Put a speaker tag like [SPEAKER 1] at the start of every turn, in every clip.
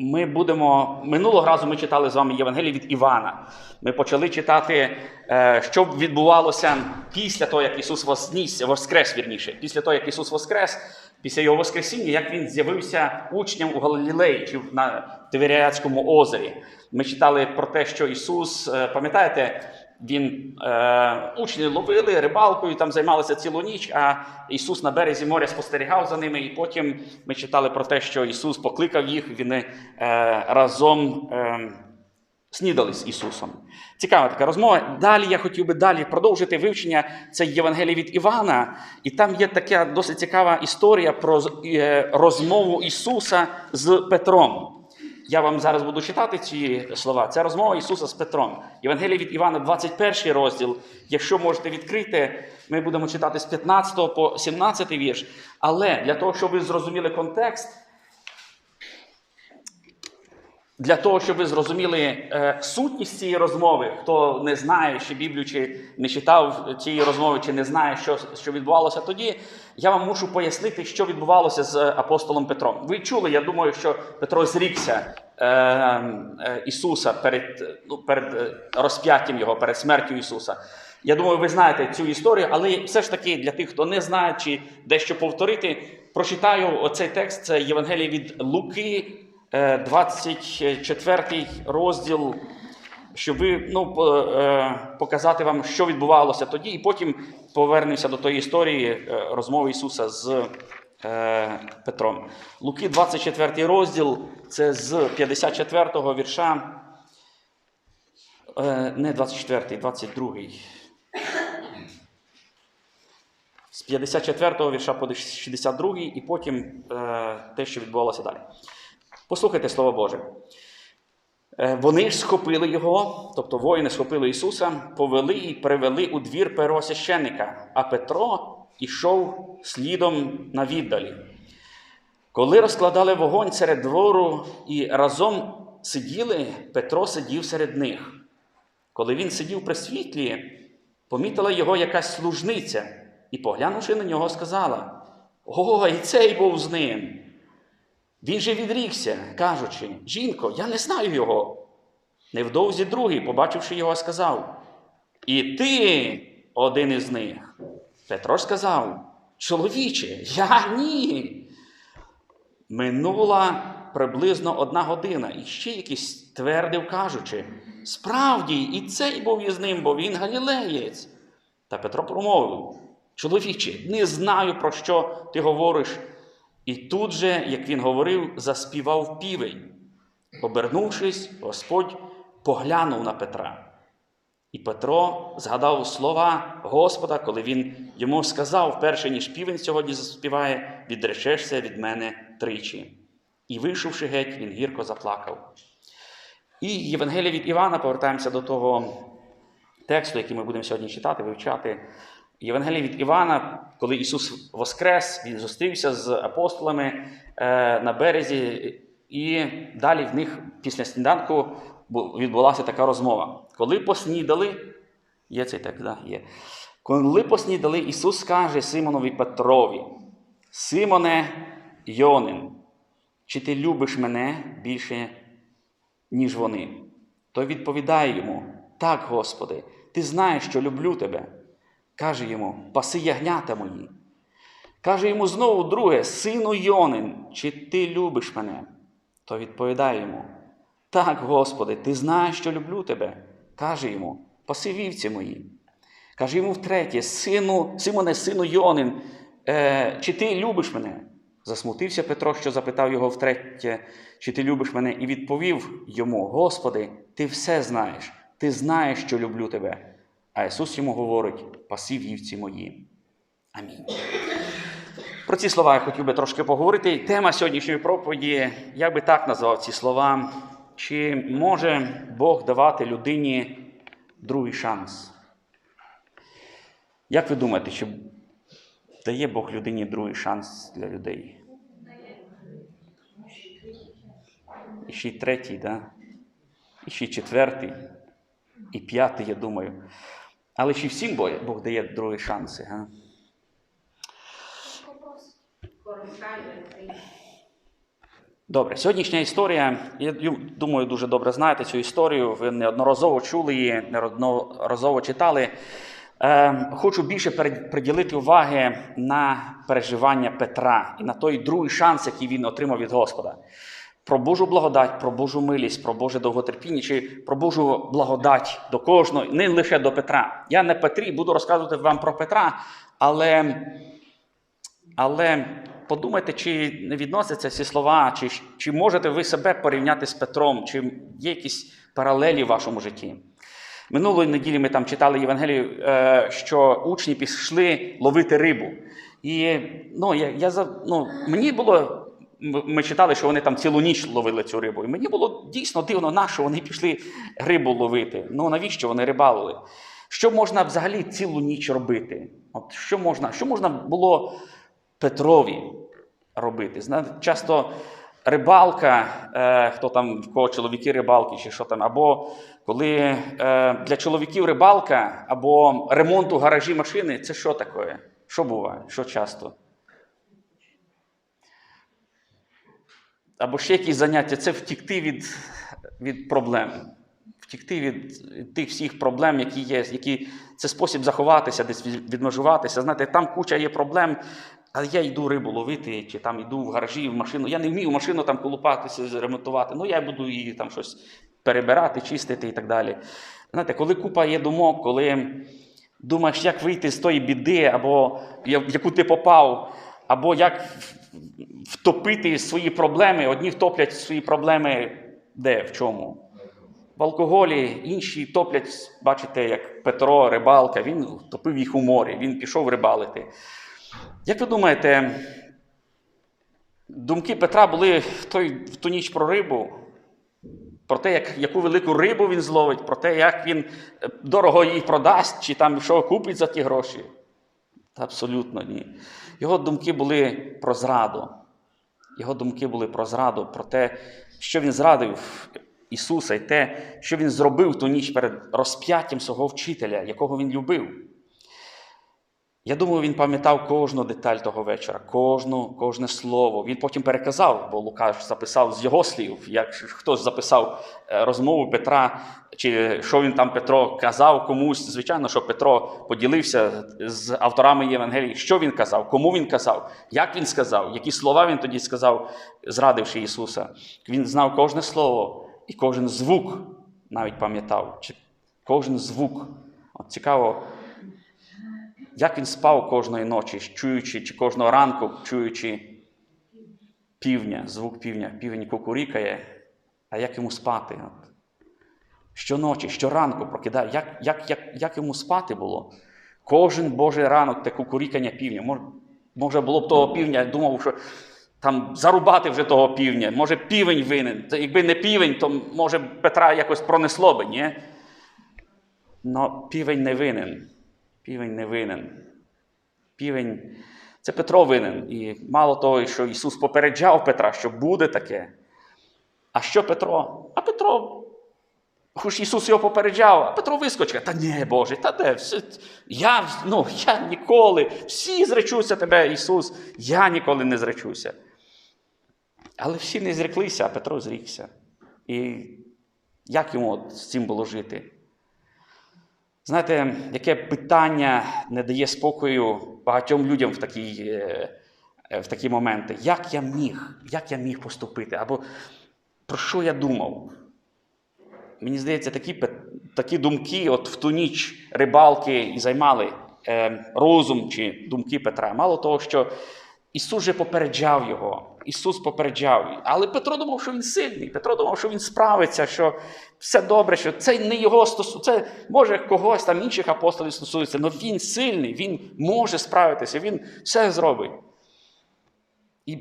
[SPEAKER 1] Ми будемо минулого разу ми читали з вами Євангеліє від Івана. Ми почали читати, е, що відбувалося після того, як Ісус вознісся, воскрес вірніше, після того, як Ісус воскрес, після Його Воскресіння, як Він з'явився учням у Галілеї чи на Тиверіадському озері. Ми читали про те, що Ісус, е, пам'ятаєте, він е, учні ловили рибалкою, там займалися цілу ніч, а Ісус на березі моря спостерігав за ними. І потім ми читали про те, що Ісус покликав їх, вони е, разом е, снідали з Ісусом. Цікава така розмова. Далі я хотів би далі продовжити вивчення це Євангелія від Івана. І там є така досить цікава історія про е, розмову Ісуса з Петром. Я вам зараз буду читати ці слова. Це розмова Ісуса з Петром. Євангелія від Івана, 21 розділ. Якщо можете відкрити, ми будемо читати з 15 по 17 вірш. Але для того, щоб ви зрозуміли контекст, для того, щоб ви зрозуміли е, сутність цієї розмови, хто не знає ще Біблію, чи не читав цієї розмови, чи не знає, що, що відбувалося тоді, я вам мушу пояснити, що відбувалося з апостолом Петром. Ви чули, я думаю, що Петро зрікся е, е, Ісуса перед, ну, перед е, розп'яттям Його, перед смертю Ісуса. Я думаю, ви знаєте цю історію, але все ж таки для тих, хто не знає, чи дещо повторити, прочитаю оцей текст, це Євангеліє від Луки. Е, 24 розділ, щоб ну, е, показати вам, що відбувалося тоді, і потім повернемося до тої історії е, розмови Ісуса з е, Петром. Луки, 24 розділ, це з 54 вірша. Е, Не 24, 22. З 54 вірша по 62, і потім те, що відбувалося далі. Послухайте Слово Боже. Е, Вони ж схопили його, тобто воїни схопили Ісуса, повели і привели у двір первосвященника, а Петро ішов слідом на віддалі. Коли розкладали вогонь серед двору і разом сиділи, Петро сидів серед них. Коли він сидів при світлі, помітила його якась служниця і, поглянувши на нього, сказала: О, і цей був з ним. Він же відрікся, кажучи, жінко, я не знаю його. Невдовзі другий, побачивши його, сказав: І ти один із них. Петро сказав: Чоловіче, я ні. Минула приблизно одна година, і ще якийсь твердив, кажучи: Справді, і цей був із ним, бо він галілеєць. Та Петро промовив: Чоловіче, не знаю, про що ти говориш. І тут же, як він говорив, заспівав півень. Обернувшись, Господь поглянув на Петра. І Петро згадав слова Господа, коли він йому сказав, перше ніж півень сьогодні заспіває, відречешся від мене тричі. І, вийшовши геть, він гірко заплакав. І Євангелія від Івана, повертаємося до того тексту, який ми будемо сьогодні читати, вивчати. Євангелія від Івана, коли Ісус воскрес, Він зустрівся з апостолами е, на березі, і далі в них після сніданку відбулася така розмова. Коли поснідали, є цей текст, да? є. Коли поснідали, Ісус каже Симонові Петрові: Симоне Йонин, чи ти любиш мене більше, ніж вони? Той відповідає йому: Так, Господи, ти знаєш, що люблю тебе. Каже йому, паси ягнята мої. Каже йому знову друге, сину Йонин, чи ти любиш мене? То відповідає йому: Так, Господи, ти знаєш, що люблю тебе. Каже йому, паси вівці мої. Каже йому втретє, сину, Симоне, сину Йонин, е, чи ти любиш мене? Засмутився Петро, що запитав його втретє, чи ти любиш мене, і відповів йому: Господи, ти все знаєш, ти знаєш, що люблю тебе. А Ісус йому говорить: паси вівці мої. Амінь. Про ці слова я хотів би трошки поговорити. Тема сьогоднішньої проповіді, я би так назвав ці слова. Чи може Бог давати людині другий шанс? Як ви думаєте, чи дає Бог людині другий шанс для людей? І ще й третій, да? і ще й четвертий, і п'ятий, я думаю. Але чи всім Бог Бог дає другі шанси? Га? Добре, сьогоднішня історія, я думаю, дуже добре знаєте цю історію. Ви неодноразово чули її, неодноразово читали. Е, хочу більше приділити уваги на переживання Петра і на той другий шанс, який він отримав від Господа. Про Божу благодать, про Божу милість, про Боже довготерпіння, чи про Божу благодать до кожного, не лише до Петра. Я не Петрі, буду розказувати вам про Петра, але але подумайте, чи не відносяться ці слова, чи, чи можете ви себе порівняти з Петром, чи є якісь паралелі в вашому житті. Минулої неділі ми там читали Євангелію, е, що учні пішли ловити рибу. І ну, я, я, ну, мені було. Ми читали, що вони там цілу ніч ловили цю рибу. І мені було дійсно дивно, на що вони пішли рибу ловити. Ну навіщо вони рибалили? Що можна взагалі цілу ніч робити? От що можна, що можна було Петрові робити? Знаєте, часто рибалка, е, хто там в кого чоловіки рибалки, чи що там, або коли е, для чоловіків рибалка, або ремонт у гаражі машини, це що таке? Що буває? Що часто? Або ще якісь заняття це втікти від, від проблем. Втікти від тих всіх проблем, які є, які це спосіб заховатися, десь відмежуватися. Знаєте, там куча є проблем, а я йду рибу ловити, чи там йду в гаражі, в машину. Я не вмію машину там колупатися, ремонтувати. Ну я буду її там щось перебирати, чистити і так далі. Знаєте, коли купа є думок, коли думаєш, як вийти з тої біди, або в яку ти попав, або як втопити свої проблеми. Одні втоплять свої проблеми де, в чому? В алкоголі, інші топлять, бачите, як Петро, рибалка, він топив їх у морі, він пішов рибалити. Як ви думаєте, думки Петра були в, той, в ту ніч про рибу? Про те, як, яку велику рибу він зловить, про те, як він е, дорого її продасть, чи там що купить за ті гроші? Та абсолютно ні. Його думки були про зраду. Його думки були про зраду, про те, що він зрадив Ісуса, і те, що він зробив ту ніч перед розп'яттям свого вчителя, якого він любив. Я думаю, він пам'ятав кожну деталь того вечора, кожну, кожне слово. Він потім переказав, бо Лукаш записав з його слів, як хтось записав е, розмову Петра, чи що він там Петро казав комусь. Звичайно, що Петро поділився з авторами Євангелії, що він казав, кому він казав, як він сказав, які слова він тоді сказав, зрадивши Ісуса. Він знав кожне слово і кожен звук навіть пам'ятав. Кожен звук. От цікаво, як він спав кожної ночі, чуючи, чи кожного ранку, чуючи півня, звук півня, півень кукурікає, а як йому спати? От. Щоночі, щоранку прокидає, як, як, як, як йому спати було? Кожен Божий ранок те кукурікання півня. Може, може було б того півня, я думав, що там зарубати вже того півня. Може, півень винен. Якби не півень, то може Петра якось пронесло би, ні? Но півень не винен. Півень не винен. Півень це Петро винен. І мало того, що Ісус попереджав Петра, що буде таке. А що Петро? А Петро, хоч Ісус його попереджав, а Петро вискочив. Та ні, Боже, та де? Я, ну, я ніколи, всі зречуся тебе, Ісус, я ніколи не зречуся. Але всі не зреклися, а Петро зрікся. І як йому от з цим було жити? Знаєте, яке питання не дає спокою багатьом людям в такі, е, е, в такі моменти? Як я міг? Як я міг поступити? Або про що я думав? Мені здається, такі, такі думки, от в ту ніч рибалки і займали е, розум чи думки Петра. Мало того, що Ісус же попереджав його. Ісус попереджав. Але Петро думав, що він сильний. Петро думав, що він справиться, що все добре, що це не його стосується. Це може когось там інших апостолів стосується, але він сильний, він може справитися, він все зробить. І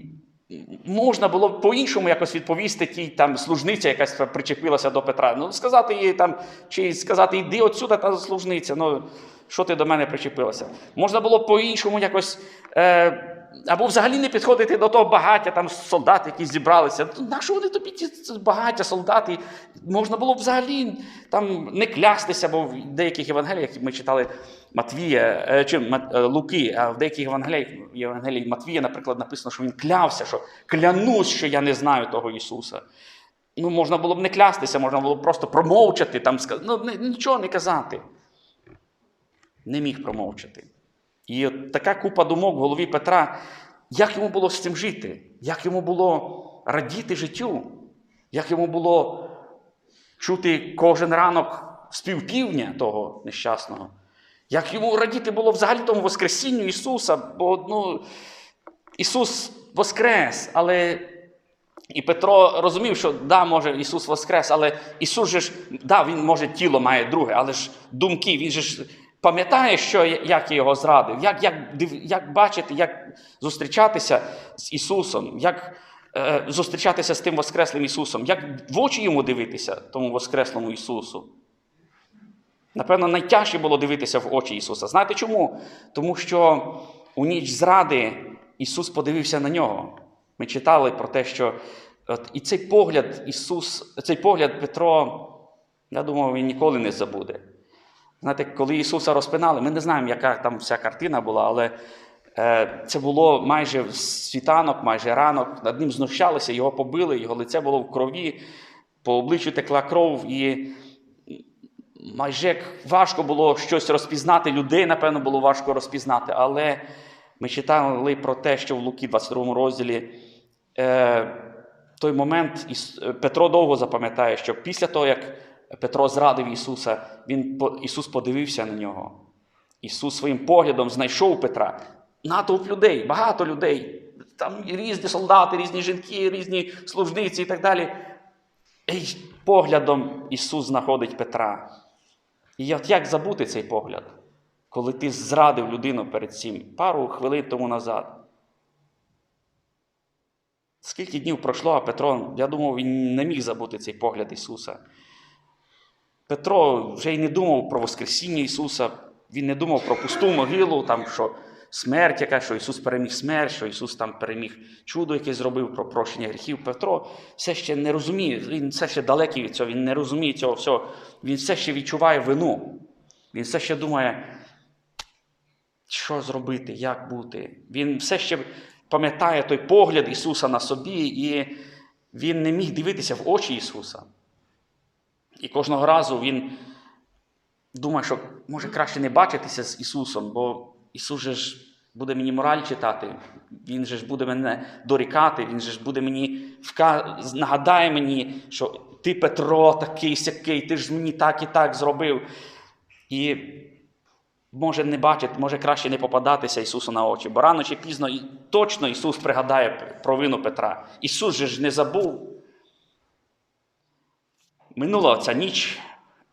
[SPEAKER 1] можна було по-іншому якось відповісти тій там служниця, якась причепилася до Петра. Ну, сказати їй там, чи сказати, іди отсюди, та служниця. Ну, що ти до мене причепилася? Можна було по-іншому якось. Е, або взагалі не підходити до того багаття, там солдат, які зібралися. На вони тобі ті багаття, солдати? Можна було б взагалі там не клястися, бо в деяких євангеліях, ми читали, Матвія, е, чи е, Луки, а в деяких Євангеліях, Євангелії Матвія, наприклад, написано, що він клявся, що клянусь, що я не знаю того Ісуса. Ну, можна було б не клястися, можна було б просто промовчати, там, ну, нічого не казати. Не міг промовчати. І от така купа думок в голові Петра, як йому було з цим жити, як йому було радіти життю, як йому було чути кожен ранок співпівдня того нещасного. Як йому радіти було взагалі тому Воскресінню Ісуса, бо ну, Ісус Воскрес, але і Петро розумів, що да, може Ісус Воскрес, але Ісус же ж, да, Він може тіло має друге, але ж думки, Він же ж пам'ятає, що, як я його зрадив, як, як, як бачити, як зустрічатися з Ісусом, як е, зустрічатися з тим Воскреслим Ісусом, як в очі йому дивитися, тому Воскреслому Ісусу. Напевно, найтяжче було дивитися в очі Ісуса. Знаєте чому? Тому що у ніч зради Ісус подивився на нього. Ми читали про те, що от, і цей погляд Ісус, цей погляд Петро, я думаю, він ніколи не забуде. Знаєте, коли Ісуса розпинали, ми не знаємо, яка там вся картина була, але е, це було майже світанок, майже ранок. Над ним знущалися, його побили, його лице було в крові, по обличчю текла кров. І майже важко було щось розпізнати, людей, напевно, було важко розпізнати. Але ми читали про те, що в Луки 22 розділі е, той момент Петро довго запам'ятає, що після того, як Петро зрадив Ісуса, він, Ісус подивився на нього. Ісус своїм поглядом знайшов Петра. Натовп людей, багато людей. Там різні солдати, різні жінки, різні служниці і так далі. І поглядом Ісус знаходить Петра. І от як забути цей погляд, коли ти зрадив людину перед цим пару хвилин тому назад? Скільки днів пройшло, а Петро, я думав, він не міг забути цей погляд Ісуса. Петро вже й не думав про Воскресіння Ісуса, він не думав про пусту могилу, там, що смерть яка, що Ісус переміг смерть, що Ісус там переміг чудо, яке зробив про прощення гріхів. Петро все ще не розуміє, він все ще далекий від цього, він не розуміє цього всього. Він все ще відчуває вину. Він все ще думає, що зробити, як бути. Він все ще пам'ятає той погляд Ісуса на собі, і він не міг дивитися в очі Ісуса. І кожного разу він думає, що може краще не бачитися з Ісусом, бо Ісус же ж буде мені мораль читати, Він же ж буде мене дорікати, Він же ж буде мені вка... нагадає мені, що ти, Петро, такий сякий, ти ж мені так і так зробив. І може не бачити, може краще не попадатися Ісусу на очі, бо рано чи пізно і точно Ісус пригадає про вину Петра. Ісус же ж не забув. Минула ця ніч,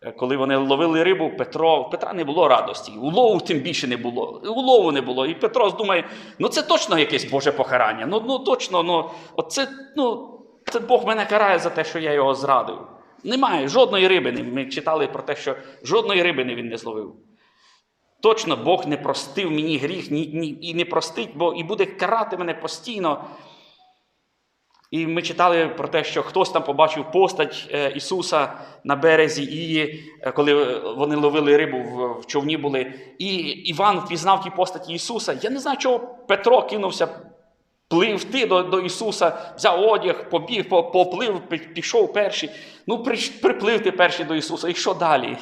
[SPEAKER 1] е, коли вони ловили рибу, Петро, Петра не було радості. Улову тим більше не було. Улову не було. І Петро думає, ну це точно якесь Боже покарання. Ну, ну точно, ну, оце, ну, це Бог мене карає за те, що я його зрадив. Немає жодної рибини. Ми читали про те, що жодної рибини він не зловив. Точно Бог не простив мені гріх ні, ні, і не простить, бо і буде карати мене постійно. І ми читали про те, що хтось там побачив постать е, Ісуса на березі, і е, коли вони ловили рибу в, човні були, і Іван впізнав ті постаті Ісуса. Я не знаю, чого Петро кинувся пливти до, до Ісуса, взяв одяг, побіг, поплив, пішов перший. Ну, приплив ти перший до Ісуса. І що далі?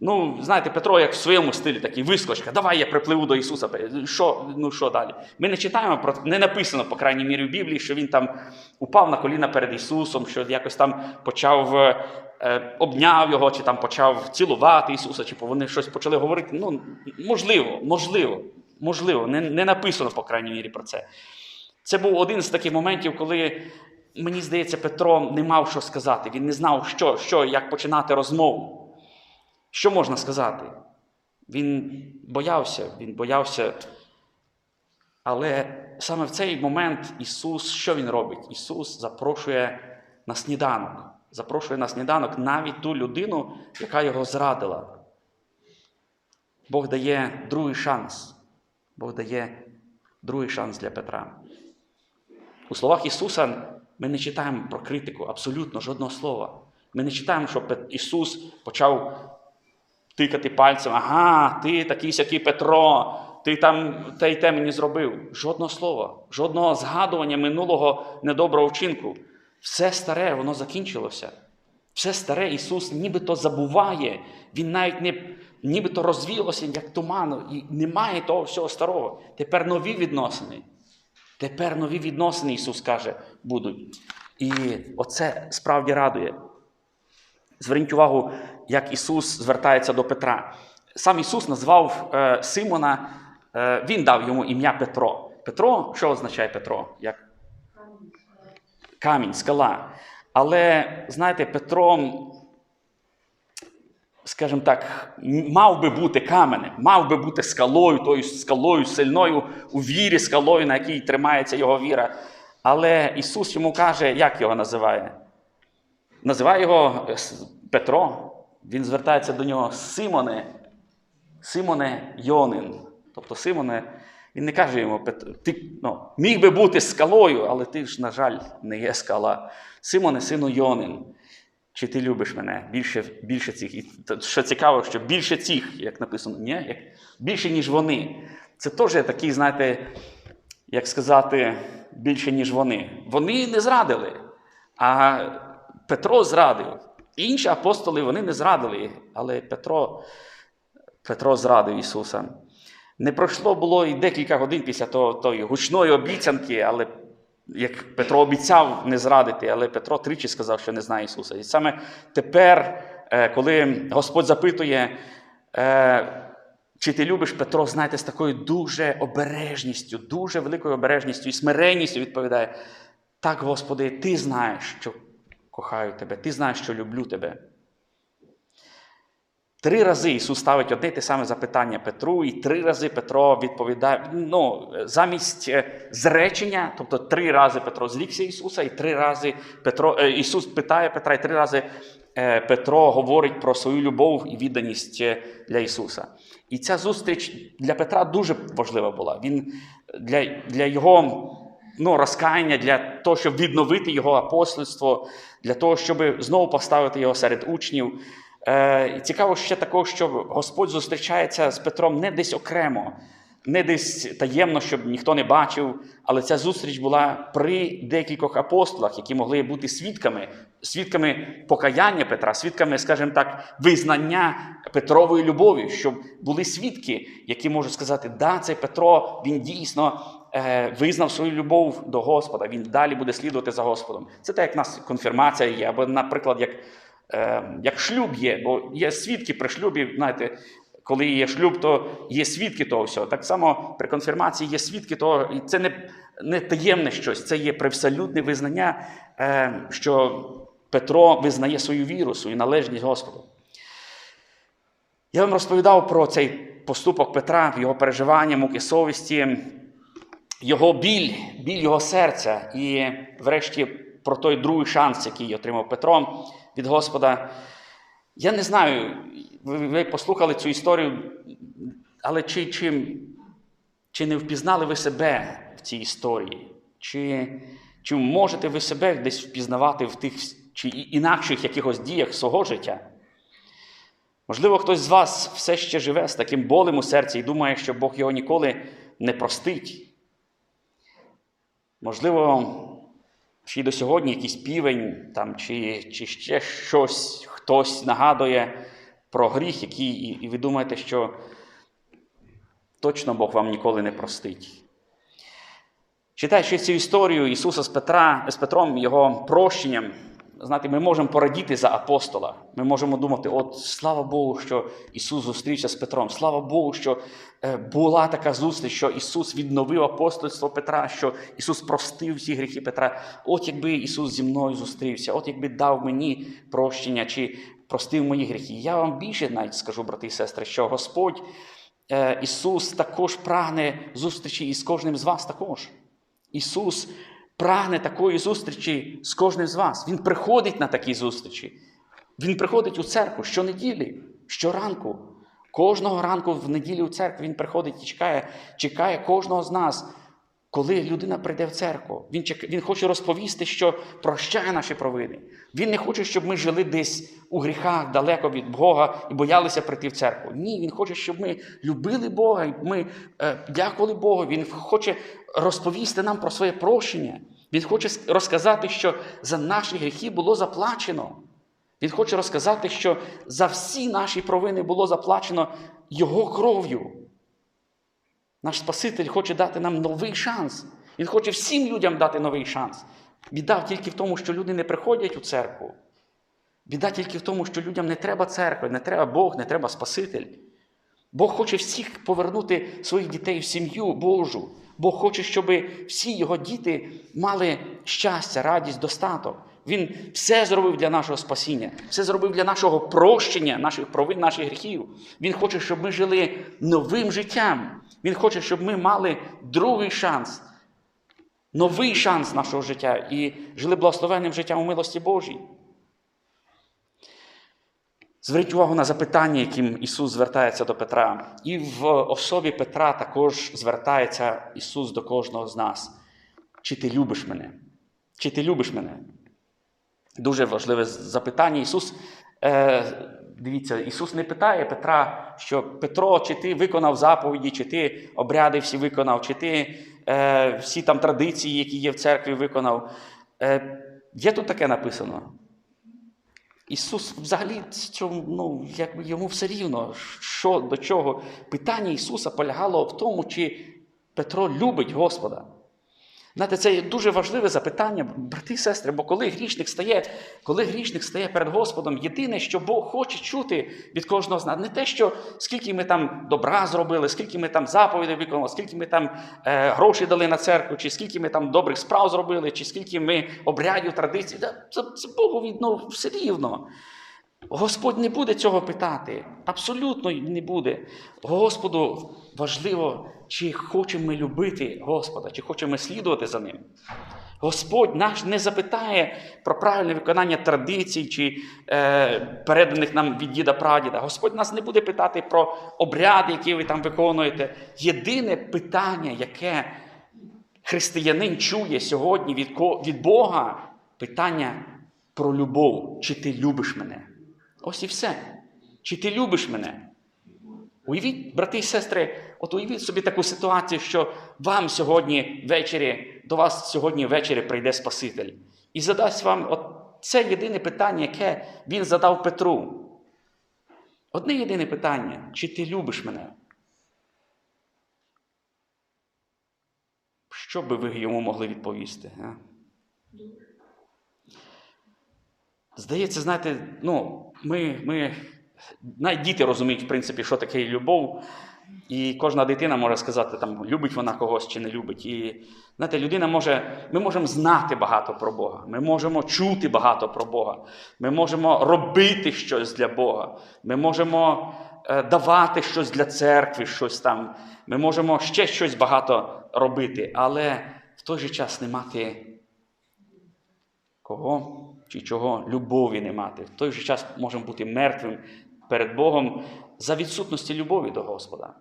[SPEAKER 1] Ну, знаєте, Петро, як в своєму стилі, такий вискочка, давай я припливу до Ісуса. Що, ну що далі? Ми не читаємо про не написано, по крайній мірі, в Біблії, що він там упав на коліна перед Ісусом, що якось там почав е, обняв його, чи там почав цілувати Ісуса, чи вони щось почали говорити. Ну, можливо, можливо, можливо, не, не написано, по крайній мірі, про це. Це був один з таких моментів, коли, мені здається, Петро не мав що сказати. Він не знав, що, що як починати розмову. Що можна сказати? Він боявся, він боявся. Але саме в цей момент Ісус, що Він робить? Ісус запрошує на сніданок. Запрошує на сніданок навіть ту людину, яка його зрадила. Бог дає другий шанс. Бог дає другий шанс для Петра. У словах Ісуса ми не читаємо про критику, абсолютно жодного слова. Ми не читаємо, що Ісус почав тикати пальцем, ага, ти такий сякий Петро, ти там те й те мені зробив. Жодного слова, жодного згадування минулого недоброго вчинку. Все старе, воно закінчилося. Все старе Ісус нібито забуває, Він навіть не нібито розвілося, як туман, і немає того всього старого. Тепер нові відносини. Тепер нові відносини, Ісус каже, будуть. І оце справді радує. Зверніть увагу, як Ісус звертається до Петра. Сам Ісус назвав е, Симона, е, Він дав йому ім'я Петро. Петро, що означає Петро? Як? Камінь, скала. Але, знаєте, Петро, скажімо так, мав би бути каменем, мав би бути скалою, тою скалою сильною у вірі, скалою, на якій тримається його віра. Але Ісус йому каже, як його називає? Називає його е, Петро. Він звертається до нього Симоне, Симоне Йонин. Тобто Симоне, він не каже йому, ти ну, міг би бути скалою, але ти ж, на жаль, не є скала. Симоне, сину Йонин. Чи ти любиш мене? Більше, більше цих. І що цікаво, що більше цих, як написано, ні? Як, більше, ніж вони. Це теж такий, знаєте, як сказати, більше, ніж вони. Вони не зрадили, а Петро зрадив. Інші апостоли вони не зрадили, але Петро, Петро зрадив Ісуса. Не пройшло було і декілька годин після того, тої гучної обіцянки, але як Петро обіцяв не зрадити, але Петро тричі сказав, що не знає Ісуса. І саме тепер, е, коли Господь запитує, е, чи ти любиш Петро, знаєте, з такою дуже обережністю, дуже великою обережністю і смиренністю відповідає: Так, Господи, Ти знаєш, що кохаю тебе, Ти знаєш, що люблю тебе. Три рази Ісус ставить одне те саме запитання Петру, і три рази Петро відповідає. Ну, замість е, зречення, тобто три рази Петро злікся Ісуса, і три рази Петро, е, Ісус питає Петра, і три рази е, Петро говорить про свою любов і відданість для Ісуса. І ця зустріч для Петра дуже важлива була. Він для, для його ну, розкаяння, для того, щоб відновити його апостольство, для того, щоб знову поставити його серед учнів. Е, цікаво ще також, що Господь зустрічається з Петром не десь окремо, не десь таємно, щоб ніхто не бачив, але ця зустріч була при декількох апостолах, які могли бути свідками, свідками покаяння Петра, свідками, скажімо так, визнання Петрової любові, щоб були свідки, які можуть сказати, да, цей Петро, він дійсно визнав свою любов до Господа, він далі буде слідувати за Господом. Це так, як в нас конфірмація є, або, наприклад, як е, як шлюб є, бо є свідки при шлюбі, знаєте, коли є шлюб, то є свідки того всього. Так само при конфірмації є свідки того, і це не, не таємне щось, це є привселюдне визнання, е, що Петро визнає свою віру, свою належність Господу. Я вам розповідав про цей поступок Петра, його переживання, муки совісті, його біль, біль його серця, і, врешті, про той другий шанс, який отримав Петро від Господа. Я не знаю, ви, послухали цю історію, але чи, чи, чи не впізнали ви себе в цій історії? Чи, чи можете ви себе десь впізнавати в тих чи інакших якихось діях свого життя? Можливо, хтось з вас все ще живе з таким болем у серці і думає, що Бог його ніколи не простить. Можливо, ще й до сьогодні якийсь півень там, чи, чи ще щось, хтось нагадує про гріх, який, і, і ви думаєте, що точно Бог вам ніколи не простить. Читаючи цю історію Ісуса з, Петра, з Петром, Його прощенням, знаєте, ми можемо порадіти за апостола. Ми можемо думати, от слава Богу, що Ісус зустрівся з Петром. Слава Богу, що е, була така зустріч, що Ісус відновив апостольство Петра, що Ісус простив всі гріхи Петра. От якби Ісус зі мною зустрівся, от якби дав мені прощення чи простив мої гріхи. Я вам більше навіть скажу, брати і сестри, що Господь е, Ісус також прагне зустрічі із кожним з вас також. Ісус прагне такої зустрічі з кожним з вас. Він приходить на такі зустрічі. Він приходить у церкву щонеділі, щоранку. Кожного ранку в неділю у церкву він приходить і чекає, чекає кожного з нас. Коли людина прийде в церкву, він, він хоче розповісти, що прощає наші провини. Він не хоче, щоб ми жили десь у гріхах далеко від Бога і боялися прийти в церкву. Ні, він хоче, щоб ми любили Бога, і ми е, дякували Богу. Він хоче розповісти нам про своє прощення. Він хоче розказати, що за наші гріхи було заплачено. Він хоче розказати, що за всі наші провини було заплачено Його кров'ю. Наш Спаситель хоче дати нам новий шанс. Він хоче всім людям дати новий шанс. Біда тільки в тому, що люди не приходять у церкву. Біда тільки в тому, що людям не треба церкви, не треба Бог, не треба Спаситель. Бог хоче всіх повернути своїх дітей в сім'ю Божу. Бог хоче, щоб всі його діти мали щастя, радість, достаток. Він все зробив для нашого спасіння, все зробив для нашого прощення, наших провин, наших гріхів. Він хоче, щоб ми жили новим життям. Він хоче, щоб ми мали другий шанс, новий шанс нашого життя і жили благословенним життям у милості Божій. Зверніть увагу на запитання, яким Ісус звертається до Петра. І в особі Петра також звертається Ісус до кожного з нас. Чи ти любиш мене? Чи ти любиш мене? Дуже важливе запитання. Ісус, е, дивіться, Ісус не питає Петра, що Петро, чи ти виконав заповіді, чи ти обряди всі виконав, чи ти е, всі там традиції, які є в церкві, виконав. Е, є тут таке написано. Ісус взагалі ну, якби йому все рівно, що до чого. Питання Ісуса полягало в тому, чи Петро любить Господа. Знаєте, це дуже важливе запитання, брати і сестри, бо коли грішник стає, коли грішник стає перед Господом, єдине, що Бог хоче чути від кожного з нас, не те, що скільки ми там добра зробили, скільки ми там заповідей виконали, скільки ми там е, грошей дали на церкву, чи скільки ми там добрих справ зробили, чи скільки ми обрядів, традицій. Це, це Богові ну, все рівно. Господь не буде цього питати. Абсолютно не буде. Господу важливо, чи хочемо ми любити Господа, чи хочемо ми слідувати за Ним. Господь наш не запитає про правильне виконання традицій чи е, переданих нам від діда прадіда. Господь нас не буде питати про обряди, які ви там виконуєте. Єдине питання, яке християнин чує сьогодні від, від Бога, питання про любов. Чи ти любиш мене? Ось і все. Чи ти любиш мене? Уявіть, брати і сестри, от уявіть собі таку ситуацію, що вам сьогодні ввечері, до вас сьогодні ввечері прийде Спаситель і задасть вам от це єдине питання, яке він задав Петру. Одне єдине питання: чи ти любиш мене? Що би ви йому могли відповісти? А? Здається, знаєте, ну, ми, ми навіть діти розуміють, в принципі, що таке любов. І кожна дитина може сказати, там, любить вона когось чи не любить. І знаєте, людина може, ми можемо знати багато про Бога, ми можемо чути багато про Бога, ми можемо робити щось для Бога, ми можемо е, давати щось для церкви, щось там, ми можемо ще щось багато робити, але в той же час не мати кого чи чого любові не мати. В той же час можемо бути мертвим перед Богом за відсутності любові до Господа.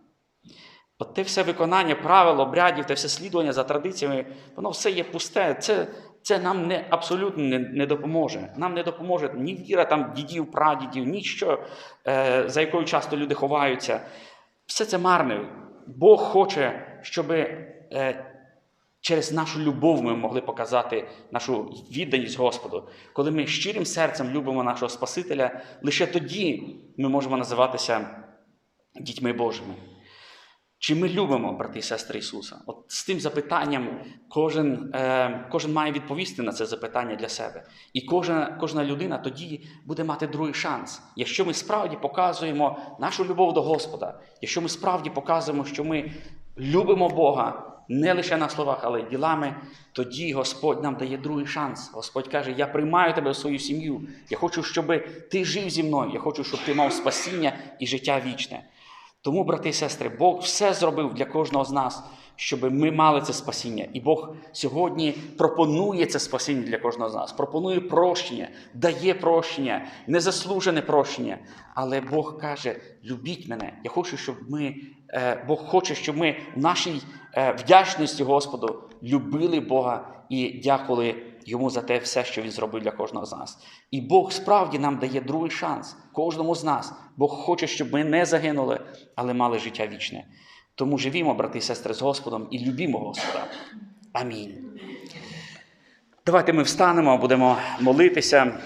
[SPEAKER 1] От те все виконання правил, обрядів, те все слідування за традиціями, воно все є пусте. Це, це нам не, абсолютно не, не допоможе. Нам не допоможе ні віра там дідів, прадідів, ніщо, е, за якою часто люди ховаються. Все це марне. Бог хоче, щоб е, через нашу любов ми могли показати нашу відданість Господу. Коли ми щирим серцем любимо нашого Спасителя, лише тоді ми можемо називатися дітьми Божими. Чи ми любимо, брати і сестри Ісуса? От з тим запитанням кожен, е, кожен має відповісти на це запитання для себе. І кожна, кожна людина тоді буде мати другий шанс. Якщо ми справді показуємо нашу любов до Господа, якщо ми справді показуємо, що ми любимо Бога не лише на словах, але й ділами, тоді Господь нам дає другий шанс. Господь каже: Я приймаю тебе в свою сім'ю. Я хочу, щоб ти жив зі мною. Я хочу, щоб ти мав спасіння і життя вічне. Тому, брати і сестри, Бог все зробив для кожного з нас, щоб ми мали це спасіння. І Бог сьогодні пропонує це спасіння для кожного з нас, пропонує прощення, дає прощення, незаслужене прощення. Але Бог каже: любіть мене. Я хочу, щоб ми, е, Бог хоче, щоб ми в нашій е, вдячності Господу любили Бога і дякували Йому за те все, що Він зробив для кожного з нас. І Бог справді нам дає другий шанс кожному з нас. Бог хоче, щоб ми не загинули, але мали життя вічне. Тому живімо, брати і сестри, з Господом і любімо Господа. Амінь. Давайте ми встанемо, будемо молитися.